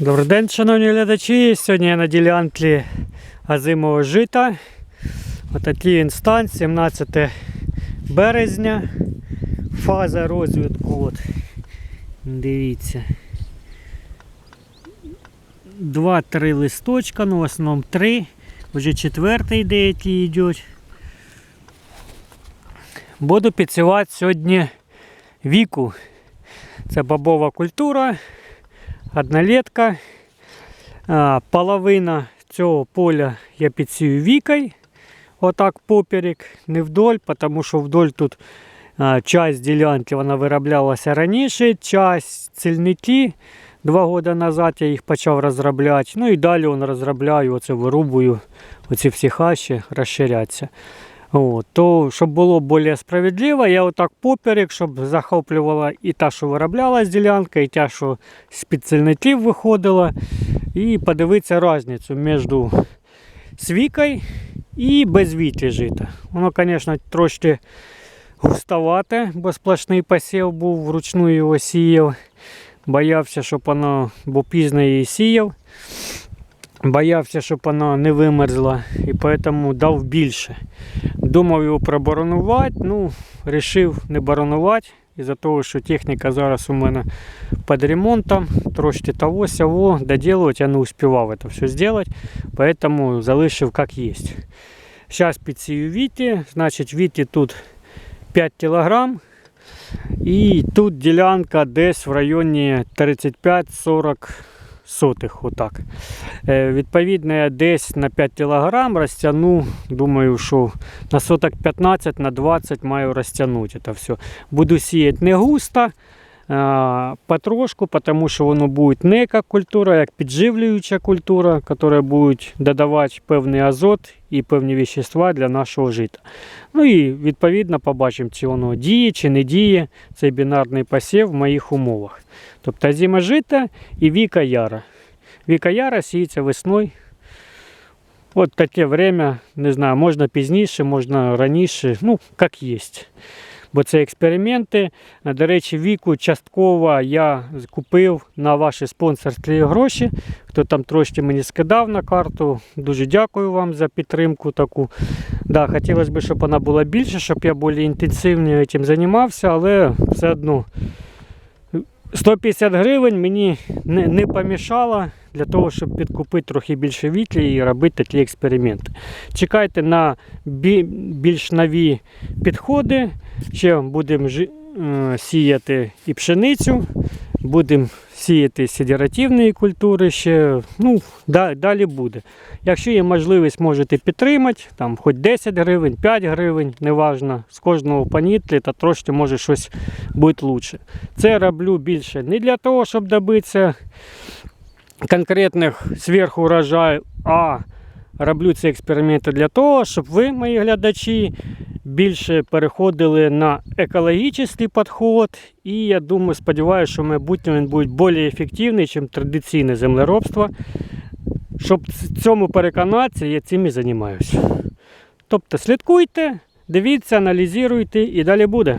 Добрий день, шановні глядачі. Сьогодні я на ділянці озимого жита. Отакий він стан, 17 березня. Фаза розвитку. От. Дивіться. Два-три листочка, ну в основному три. Вже четвертий деякі йдуть. Буду підсівати сьогодні віку. Це бобова культура однолетка. Половина цього поля я підсію вікою. Отак поперек, не вдоль, тому що вдоль тут часть ділянки вона вироблялася раніше, часть цільники. Два роки назад я їх почав розробляти. Ну і далі розробляю, оце вирубую, оці всі хащі розширяться. От, то, щоб було більш справедливо, я отак поперек, щоб захоплювала і та, що вироблялась ділянка, і та, що з під цільників виходила. І подивитися різницю між свікою і без віті жита. Воно, звісно, трошки густовате, бо сплошний посів був, вручну його сіяв. Боявся, щоб воно, бо пізно її сіяв. Боявся, щоб вона не вимерзла, і тому дав більше. Думав його проборонувати, ну, вирішив не боронувати. Із-за того, що техніка зараз у мене під ремонтом, трошки того сього доділувати я не успівав це все зробити, поэтому залишив як є. Зараз підсію віті, значить віті тут 5 кг. І тут ділянка десь в районі 35-40 сотих. Отак. Е, Відповідно, я десь на 5 кг розтягну. Думаю, що на соток 15 на 20 маю розтягнути це все. Буду сіяти не густо, потрошку, тому що воно буде не як культура, як підживлююча культура, яка буде додавати певний азот і певні вещества для нашого жита. Ну і відповідно побачимо, чи воно діє, чи не діє цей бінарний посів в моїх умовах. Тобто зима жита і віка яра. Віка яра сіється весною. От таке время, не знаю, можна пізніше, можна раніше, ну, як є. Бо це експерименти. До речі, віку частково я купив на ваші спонсорські гроші. Хто там трошки мені скидав на карту. Дуже дякую вам за підтримку таку. Да, хотілося б, щоб вона була більше, щоб я більш інтенсивно цим займався, але все одно 150 гривень мені не, не помішало для того, щоб підкупити трохи більше вітлі і робити такі експерименти. Чекайте на бі- більш нові підходи. Ще будемо е, сіяти і пшеницю, будемо сіяти сідеративні культури ще. Ну, да- далі буде. Якщо є можливість, можете підтримати, там хоч 10 гривень, 5 гривень, неважно, з кожного панітлі, та трошки може щось бути краще. Це роблю більше не для того, щоб добитися конкретних сверхурожаю, а роблю ці експерименти для того, щоб ви, мої глядачі, більше переходили на екологічний підход. І я думаю, сподіваюся, що в майбутньому він буде більш ефективний, ніж традиційне землеробство. Щоб цьому переконатися, я цим і займаюся. Тобто слідкуйте, дивіться, аналізуйте і далі буде.